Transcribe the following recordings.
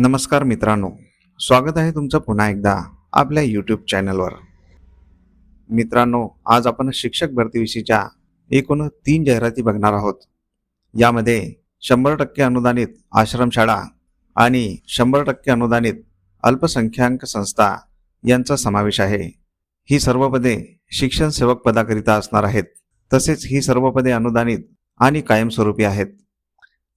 नमस्कार मित्रांनो स्वागत आहे तुमचं पुन्हा एकदा आपल्या यूट्यूब चॅनलवर मित्रांनो आज आपण शिक्षक भरतीविषयीच्या एकूण तीन जाहिराती बघणार आहोत. यामध्ये शंभर टक्के अनुदानित आश्रमशाळा आणि शंभर टक्के अनुदानित अल्पसंख्याक संस्था यांचा समावेश आहे. ही सर्व पदे शिक्षण सेवक पदाकरिता असणार आहेत. तसेच ही सर्व पदे अनुदानित आणि कायमस्वरूपी आहेत.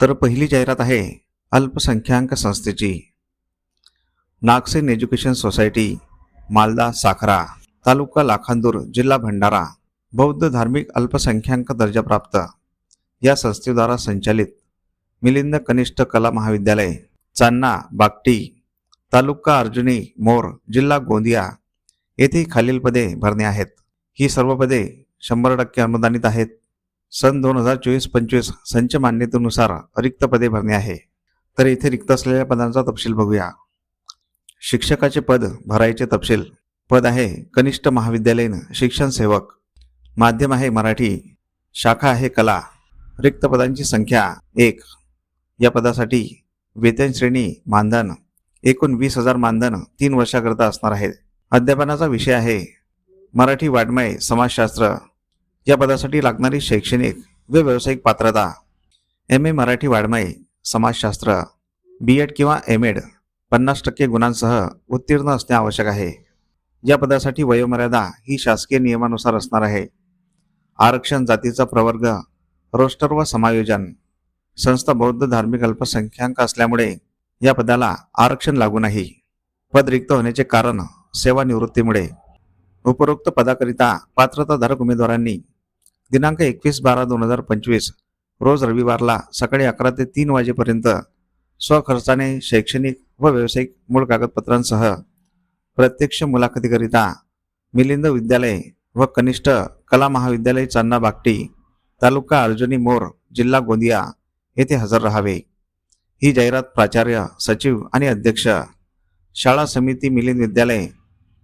तर पहिली जाहिरात आहे अल्पसंख्याक संस्थेची. नागसेन एज्युकेशन सोसायटी मालदा साखरा तालुका लाखांदूर जिल्हा भंडारा बौद्ध धार्मिक अल्पसंख्याक दर्जाप्राप्त या संस्थेद्वारा संचालित मिलिंद कनिष्ठ कला महाविद्यालय चांना बागटी तालुका अर्जुनी मोर जिल्हा गोंदिया येथे खालील पदे भरणे आहेत. ही सर्व पदे शंभर टक्के अनुदानित आहेत. सन दोन हजार चोवीस पंचवीस संच मान्यतेनुसार रिक्त पदे भरणे आहे. तर इथे रिक्त असलेल्या पदांचा तपशील बघूया. शिक्षकाचे पद भरायचे तपशील. पद आहे कनिष्ठ महाविद्यालयीन शिक्षण सेवक. माध्यम आहे मराठी. शाखा आहे कला. रिक्त पदांची संख्या एक. या पदासाठी वेतन श्रेणी मानधन एकूण वीस हजार मानधन तीन वर्षाकरता असणार आहे. अध्यापनाचा विषय आहे. मराठी वाड्मय समाजशास्त्र. या पदासाठी लागणारी शैक्षणिक व व्यावसायिक पात्रता एम ए मराठी वाड्मय समाजशास्त्र बी एड किंवा एम एड पन्नास टक्के गुणांसह उत्तीर्ण असणे आवश्यक आहे. या पदासाठी वयोमर्यादा ही शासकीय नियमानुसार असणार आहे. आरक्षण जातीचा प्रवर्ग रोस्टर व समायोजन संस्था बौद्ध धार्मिक अल्पसंख्याक असल्यामुळे या पदाला आरक्षण लागू नाही. पद रिक्त होण्याचे कारण सेवानिवृत्तीमुळे. उपरोक्त पदाकरिता पात्रताधारक उमेदवारांनी दिनांक एकवीस बारा दोन हजार पंचवीस रोज रविवारला सकाळी अकरा ते तीन वाजेपर्यंत स्वखर्चाने शैक्षणिक व व्यावसायिक मूळ कागदपत्रांसह प्रत्यक्ष मुलाखतीकरिता मिलिंद विद्यालय व कनिष्ठ कला महाविद्यालय चांना बागटी तालुका अर्जुनी मोर जिल्हा गोंदिया येथे हजर राहावे. ही जाहिरात प्राचार्य सचिव आणि अध्यक्ष शाळा समिती मिलिंद विद्यालय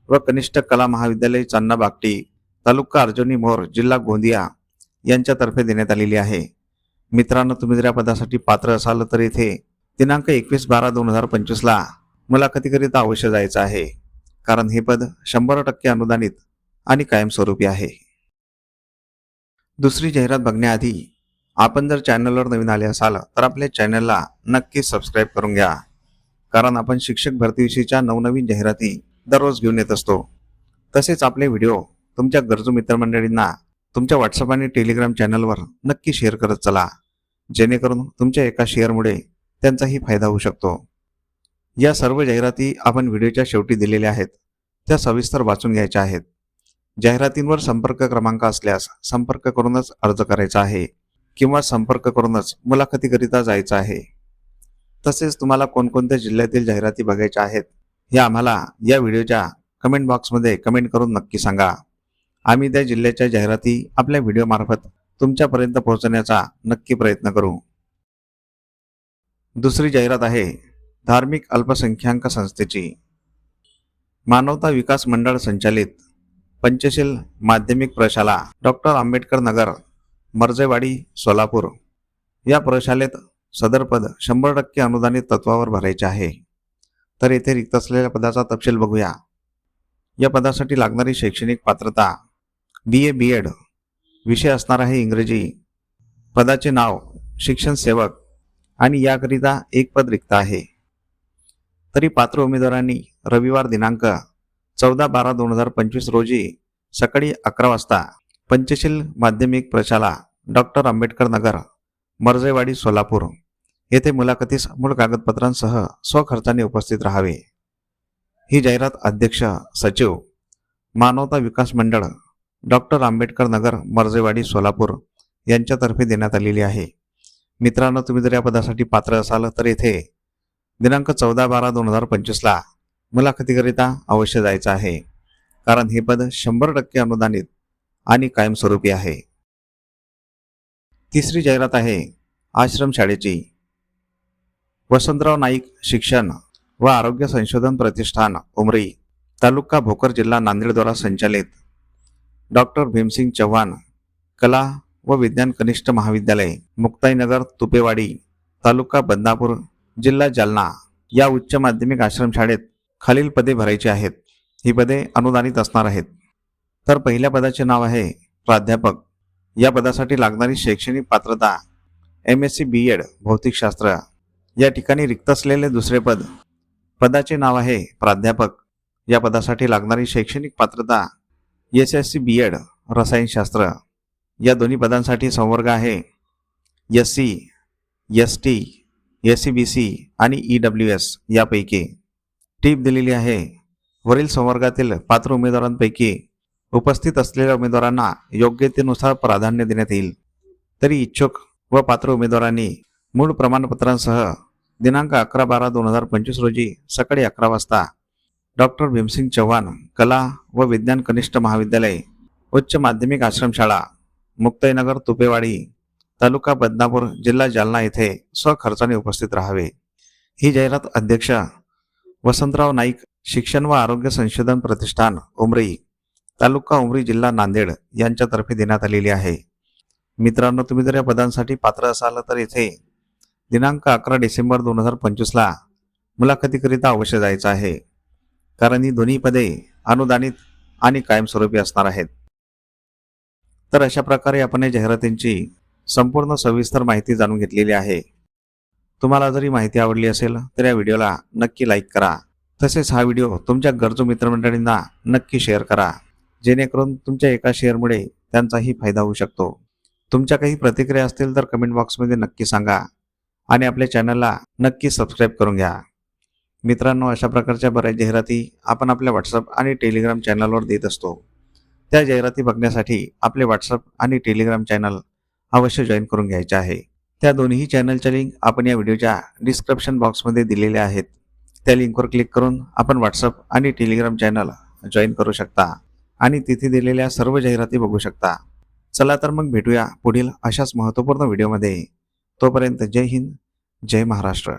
व कनिष्ठ कला महाविद्यालय चांना बागटी तालुका अर्जुनी मोर जिल्हा गोंदिया यांच्यातर्फे देण्यात आलेली आहे. मित्रांनो तुम्ही जर या पदासाठी पात्र असाल तर इथे दिनांक एकवीस बारा दोन हजार पंचवीसला मुलाखतीकरिता अवश्य जायचं आहे. कारण हे पद शंभर टक्के अनुदानित आणि कायमस्वरूपी आहे. दुसरी जाहिरात बघण्याआधी आपण जर चॅनलवर नवीन आले असाल तर आपल्या चॅनलला नक्की सबस्क्राईब करून घ्या. कारण आपण शिक्षक भरतीविषयीच्या नवनवीन जाहिराती दररोज घेऊन येत असतो. तसेच आपले व्हिडिओ तुमच्या गरजू मित्रमंडळींना तुमच्या व्हॉट्सअप आणि टेलिग्राम चॅनलवर नक्की शेअर करत चला. जेणेकरून तुमच्या एका शेअरमुळे त्यांचाही फायदा होऊ शकतो. या सर्व जाहिराती आपण व्हिडिओच्या शेवटी दिलेल्या आहेत. त्या सविस्तर वाचून घ्यायच्या आहेत. जाहिरातींवर संपर्क क्रमांक असल्यास संपर्क करूनच अर्ज करायचा आहे किंवा संपर्क करूनच मुलाखतीकरिता जायचं आहे. तसेच तुम्हाला कोणकोणत्या जिल्ह्यातील जाहिराती बघायच्या आहेत हे आम्हाला या व्हिडिओच्या कमेंट बॉक्समध्ये कमेंट करून नक्की सांगा. आम्ही त्या जिल्ह्याच्या जाहिराती आपल्या व्हिडिओमार्फत तुमच्यापर्यंत पोहोचवण्याचा नक्की प्रयत्न करू. दुसरी जाहिरात आहे धार्मिक अल्पसंख्याक संस्थेची. मानवता विकास मंडळ संचालित पंचशील माध्यमिक प्रशाला डॉक्टर आंबेडकर नगर मर्जेवाडी सोलापूर. या प्रशालेत सदर पद शंभर टक्के अनुदानित तत्वावर भरायचे आहे. तर येथे रिक्त असलेल्या पदाचा तपशील बघूया. या पदासाठी लागणारी शैक्षणिक पात्रता बी ए बी एड विषय असणार आहे इंग्रजी. पदाचे नाव शिक्षण सेवक आणि याकरिता एक पद रिक्त आहे. तरी पात्र उमेदवारांनी रविवार दिनांक चौदा बारा दोन हजार पंचवीस रोजी सकाळी अकरा वाजता पंचशील माध्यमिक प्रशाला डॉक्टर आंबेडकर नगर मर्जेवाडी सोलापूर येथे मुलाखतीस मूळ कागदपत्रांसह स्वखर्चाने उपस्थित राहावे. ही जाहिरात अध्यक्ष सचिव मानवता विकास मंडळ डॉक्टर आंबेडकर नगर मर्जेवाडी सोलापूर यांच्यातर्फे देण्यात आलेली आहे. मित्रांनो तुम्ही जर या पदासाठी पात्र असाल तर येथे दिनांक चौदा बारा दोन हजार पंचवीसला मुलाखतीकरिता अवश्य जायचं आहे. कारण हे पद शंभर टक्के अनुदानित आणि कायमस्वरूपी आहे. तिसरी जाहिरात आहे आश्रम शाळेची. वसंतराव नाईक शिक्षण व आरोग्य संशोधन प्रतिष्ठान उमरी तालुका भोकर जिल्हा नांदेडद्वारा संचालित डॉक्टर भीमसिंग चव्हाण कला व विज्ञान कनिष्ठ महाविद्यालय मुक्ताईनगर तुपेवाडी तालुका बदनापूर जिल्हा जालना या उच्च माध्यमिक आश्रमशाळेत खालील पदे भरायची आहेत. ही पदे अनुदानित असणार आहेत. तर पहिल्या पदाचे नाव आहे प्राध्यापक. या पदासाठी लागणारी शैक्षणिक पात्रता M S C B Ed भौतिकशास्त्र या ठिकाणी रिक्त असलेले दुसरे पद. पदाचे नाव आहे प्राध्यापक. या पदासाठी लागणारी शैक्षणिक पात्रता S S C B Ed रसायनशास्त्र या दोन्ही पदांसाठी संवर्ग आहे. S C S T S C B C आणि ई डब्ल्यू एस यापैकी टीप दिलेली आहे. वरील संवर्गातील पात्र उमेदवारांपैकी उपस्थित असलेल्या उमेदवारांना योग्यतेनुसार प्राधान्य देण्यात येईल. तरी इच्छुक व पात्र उमेदवारांनी मूळ प्रमाणपत्रांसह दिनांक अकरा बारा दोन हजार पंचवीस रोजी सकाळी अकरा वाजता डॉक्टर भीमसिंग चव्हाण कला व विज्ञान कनिष्ठ महाविद्यालय उच्च माध्यमिक आश्रमशाळा मुक्ताईनगर तुपेवाडी तालुका बदनापूर जिल्हा जालना येथे स्वखर्चाने उपस्थित राहावे. ही जाहिरात अध्यक्ष वसंतराव नाईक शिक्षण व आरोग्य संशोधन प्रतिष्ठान उमरी तालुका उमरी जिल्हा नांदेड यांच्यातर्फे देण्यात आलेली आहे. मित्रांनो तुम्ही जर या पदांसाठी पात्र असाल तर येथे दिनांक अकरा डिसेंबर दोन हजार पंचवीसला मुलाखतीकरिता अवश्य जायचं आहे. कारण ही दोन्ही पदे अनुदानित आणि कायमस्वरूपी असणार आहेत. तर अशा प्रकारे आपण या जाहिरातींची संपूर्ण सविस्तर माहिती जाणून घेतलेली आहे. तुम्हाला जरी माहिती आवडली असेल तर या व्हिडिओला नक्की लाईक करा. तसेच हा व्हिडिओ तुमच्या गरजू मित्रमंडळींना नक्की शेअर करा. जेणेकरून तुमच्या एका शेअरमुळे त्यांचाही फायदा होऊ शकतो. तुमच्या काही प्रतिक्रिया असतील तर कमेंट बॉक्समध्ये नक्की सांगा आणि आपल्या चॅनलला नक्की सबस्क्राईब करून घ्या. मित्रांनो अशा प्रकारच्या बऱ्याच जाहिराती आपण आपल्या व्हॉट्सअप आणि टेलिग्राम चॅनलवर देत असतो. त्या जाहिराती बघण्यासाठी आपले व्हॉट्सअप आणि टेलिग्राम चॅनल अवश्य जॉईन करून घ्यायचे आहे. त्या दोन्ही चॅनलच्या लिंक आपण या व्हिडिओच्या डिस्क्रिप्शन बॉक्समध्ये दिलेल्या आहेत. त्या लिंकवर क्लिक करून आपण व्हॉट्सअप आणि टेलिग्राम चॅनल जॉईन करू शकता आणि तिथे दिलेल्या सर्व जाहिराती बघू शकता. चला तर मग भेटूया पुढील अशाच महत्त्वपूर्ण व्हिडिओमध्ये तोपर्यंत जय हिंद जय महाराष्ट्र.